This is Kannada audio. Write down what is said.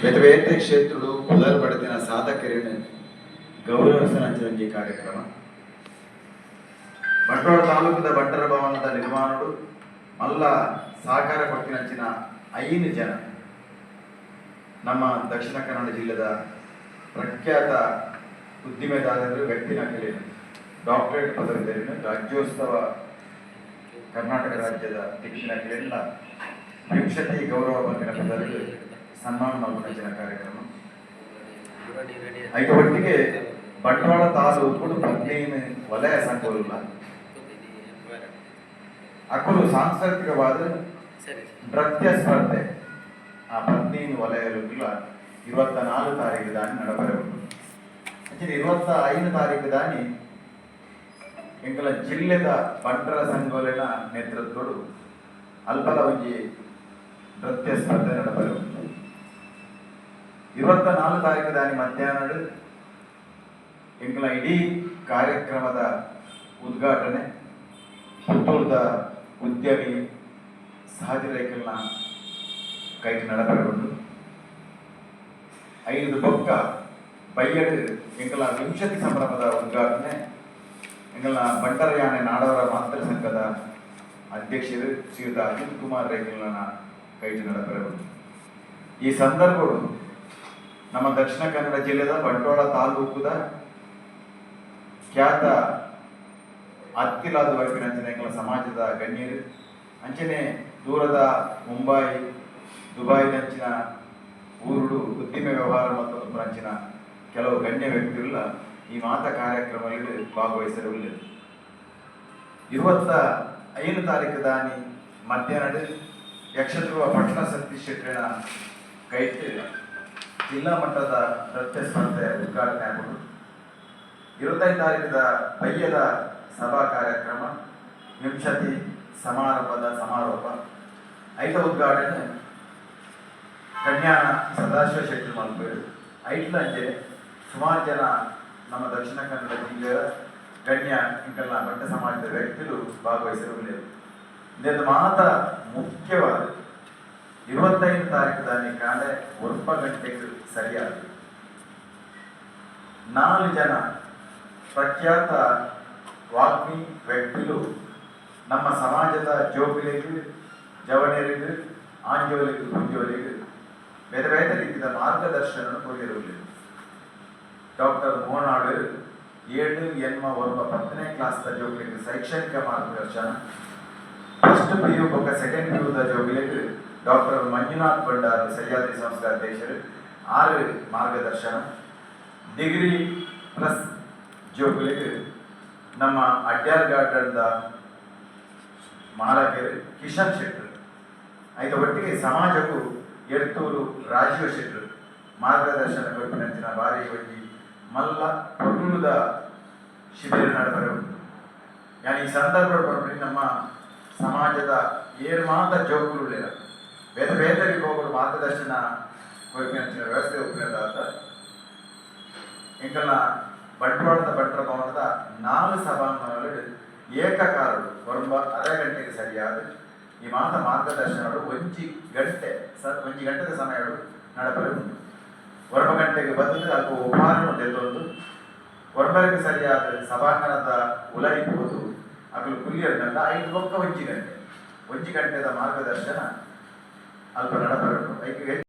ಬೇತೆ ಮೊದಲ ಬಡತನ ಸಾಧಕರೇನು ಗೌರವ ಗೌರವಿಸನಂಚಿನ ಕಾರ್ಯಕ್ರಮ. ಬಂಟ್ವಾಳ ತಾಲೂಕಿನ ಬಂಟರ ಭವನದ ನಿರ್ಮಾಣಡು ಮಲ್ಲ ಸಹಕಾರ ಕೊಟ್ಟಿನಂಚಿನ ಐದು ಜನ. ನಮ್ಮ ದಕ್ಷಿಣ ಕನ್ನಡ ಜಿಲ್ಲೆದ ಪ್ರಖ್ಯಾತ ಉದ್ದಿಮೆದಾರರು ವ್ಯಕ್ತಿ ಕಲಿಯನು ಡಾಕ್ಟರೇಟ್ ಪದವಿದರಿನ ರಾಜ್ಯೋತ್ಸವ ಕರ್ನಾಟಕ ರಾಜ್ಯದ ಕಲಿಯಲ್ಲ ವಿಂಶತಿ ಗೌರವ ಬಂದಿನ ಸನ್ಮಾನ ಮಲ್ಪನಂಚಿನ ಕಾರ್ಯಕ್ರಮ. ಐದು ಒಟ್ಟಿಗೆ ಬಂಟ್ವಾಳ ತಾಲೂಕು ಪತ್ನಿನ ವಲಯ ಸಂಕೋಲ ಅಕ್ಕಲು ಸಾಂಸ್ಕೃತಿಕವಾದ ನೃತ್ಯ ಸ್ಪರ್ಧೆ. ಆ ಪತ್ನಿನ ವಲಯಲ್ಲ ಇವತ್ತ ನಾಲ್ಕು ತಾರೀಕು ದಾನಿ ನಡಬರಬಹುದು ಅಂಚನೆ ಇವತ್ತ ಐದು ತಾರೀಕು ದಾನಿ ಎಂಕಲ ಜಿಲ್ಲೆದ ಬಂಟರ ಸಂಘೋಲಿನ ನೇತೃತ್ವಡು ಅಲ್ಪಲ ಒಂಜಿ ನೃತ್ಯ ಸ್ಪರ್ಧೆ ನಡಬರಬಹುದು ಇವತ್ತ ನಾಲ್ಕು ತಾರೀಕು ದಾನಿ ಮಧ್ಯಾಹ್ನ ಎಂಕಲ ಇಡೀ ಕಾರ್ಯಕ್ರಮದ ಉದ್ಘಾಟನೆ ಪುತ್ತೂರದ ಉದ್ಯಮಿ ಸಹಜ ರೇಖಲ್ನ ಕೈಟ್ ನಡಬರಬಹುದು ಐದು ಬೊಕ್ಕ ಬೈಯಡು ಎಂಕಲ ವಿಂಶತಿ ಸಂಭ್ರಮದ ಉದ್ಘಾಟನೆ ಎಂಕಲ್ನ ಬಂಟರಯಾನೆ ನಾಡವರ ಮಾತೃ ಸಂಘದ ಅಧ್ಯಕ್ಷರು ಶ್ರೀಯುತ ಅಜಿತ್ ಕುಮಾರ್ ರೇಖಲ್ನ ಕೈಟ್ ನಡಬರಬಹುದು ಈ ಸಂದರ್ಭಗಳು ನಮ್ಮ ದಕ್ಷಿಣ ಕನ್ನಡ ಜಿಲ್ಲೆದ ಬಂಟ್ವಾಳ ತಾಲೂಕುದ ಖ್ಯಾತ ಅತ್ತಿಲಾದ ವರ್ಗಿನಂಚಿನ ಸಮಾಜದ ಗಣ್ಯರು. ಅಂಚನೆ ದೂರದ ಮುಂಬೈ ದುಬೈದಂಚಿನ ಊರುಡು ಉದ್ದಿಮೆ ವ್ಯವಹಾರ ಮತ್ತು ಅಂಚಿನ ಕೆಲವು ಗಣ್ಯ ವ್ಯಕ್ತಿಗಳ ಈ ಮಾತ ಕಾರ್ಯಕ್ರಮದಲ್ಲಿ ಭಾಗವಹಿಸಲು ಇವತ್ತ ಐದು ತಾರೀಕು ದಾನಿ ಮಧ್ಯಾಹ್ನ ಯಕ್ಷಧ್ರುವ ಪಟ್ಟಣ ಸತೀಶ್ ಶೆಟ್ಟಿನ ಕೈಟ್ ಜಿಲ್ಲಾ ಮಟ್ಟದ ನೃತ್ಯ ಸ್ಪರ್ಧೆ ಉದ್ಘಾಟನೆ ಆಗುವುದು ಇರುವತ್ತೈದು ತಾರೀಕದ ಬಯ್ಯದ ಸಭಾ ಕಾರ್ಯಕ್ರಮ, ವಿಂಶತಿ ಸಮಾರಂಭದ ಸಮಾರೋಪ ಐಟ ಉದ್ಘಾಟನೆ, ಕನ್ಯಾನ ಸದಾಶಿವ ಶೆಟ್ಟಿ ಮಲ್ಪೇರು ಐಟ್ಲಂಜೆ ಸುಮಾರು ಜನ ನಮ್ಮ ದಕ್ಷಿಣ ಕನ್ನಡ ಜಿಲ್ಲೆಯ ಗಣ್ಯ ಇಂಕಲ್ಲ ಬಟ್ಟ ಸಮಾಜದ ವ್ಯಕ್ತಿಗಳು ಭಾಗವಹಿಸಿರಲಿಲ್ಲ ಇದನ್ನು ಮಾತ್ರ ಮುಖ್ಯವಾದ ಇವತ್ತೈದು தாரீக்கு தானே காலை ಒಲ್ಪ ಗಂಟೆಗೆ ಸರಿಯಾಗಿ. ನಾಲ್ಕು ಜನ ಪ್ರಖ್ಯಾತ ವಾಗ್ಮಿ ವ್ಯಕ್ತಿಗಳು ನಮ್ಮ ಸಮಾಜದ ಜೋಬಿಲಿಗೆ ಜವನರಿಗೆ ಆಂಜೋಲಿಗೆ ಕುಂಜೋಲಿಗೆ ಬೇರೆ ಬೇರೆ ರೀತಿಯ ಮಾರ್ಗದರ್ಶನ ಕೊಡಿರುವುದಿಲ್ಲ ಡಾಕ್ಟರ್ ಮೋನಾಡು ಏಳು ಎನ್ಮ ವರ್ಗ ಹತ್ತನೇ ಕ್ಲಾಸ್ ಜೋಗಿಲಿಗೆ ಶೈಕ್ಷಣಿಕ ಮಾರ್ಗದರ್ಶನ first P U second P ಯುದ doctor Manjunath Bhandar Sahyadri ಸಂಸ್ಥೆ ಅಧ್ಯಕ್ಷರು ಆರು ಮಾರ್ಗದರ್ಶನ ಡಿಗ್ರಿ ಪ್ಲಸ್ ಜೋಗುಲಿಗೆ ನಮ್ಮ ಅಡ್ಯಾರ್ ಗಾರ್ಡನ್ದ ಮಾಲಕರು ಕಿಶನ್ ಶೆಟ್ಟರ್ ಐದು ಒಟ್ಟಿಗೆ ಸಮಾಜಕ್ಕೂ ಎಡ್ತೂರು ರಾಜೀವ್ ಶೆಟ್ಟರ್ ಮಾರ್ಗದರ್ಶನ ಕೊಟ್ಟಿನಂಚಿನ ಬಾರಿ ಒಂಜಿ ಮಲ್ಲ ಪೊರ್ಲುದ ಶಿಬಿರ ನಡಬರೆ ಉಂಟು ಯಾನ್ ಈ ಸಂದರ್ಭ ಬರ್ಬಿಟ್ಟು ನಮ್ಮ ಸಮಾಜದ ಏರ್ ಮಾತ ಜೋಗುಲು ಬೇರೆ ಬೇರೆ ಹೋಗಲು ಮಾರ್ಗದರ್ಶನ ಅಂತ ವ್ಯವಸ್ಥೆ ಒಪ್ಪಿನದಾದ ಎಂಕಲ್ನ ಬಂಟ್ವಾಳದ ಭಟ್ರ ಭವನದ ನಾಲ್ಕು ಸಭಾಂಗಣಗಳು ಏಕಕಾಲಡು ಬರುವ ಅರೆ ಗಂಟೆಗೆ ಸರಿಯಾದ ಈ ಮಾತ ಮಾರ್ಗದರ್ಶನಗಳು ಒಂಜಿ ಗಂಟೆ ಒಂಜಿ ಗಂಟೆದ ಸಮಯಗಳು ನಡಪರೆ ಉಂಟು. ಗಂಟೆಗೆ ಬಂದರೆ ಅಲ್ಪ ಉಪಹಾರ ತೆಗೆದೊಂದು ಒರ್ಬರಿಗೆ ಸರಿಯಾದ ಸಭಾಂಗಣದ ಉಲೈಪುವುದು ಅದು ಕುಲಿಯರ್ಗಂಡ ಐದು ಬೊಕ್ಕ ಒಂಜಿ ಗಂಟೆ. ಒಂಜಿ ಗಂಟೆದ ಮಾರ್ಗದರ್ಶನ ಅಲ್ಪ ನಡಪರೆ ಉಂಟು ಐದು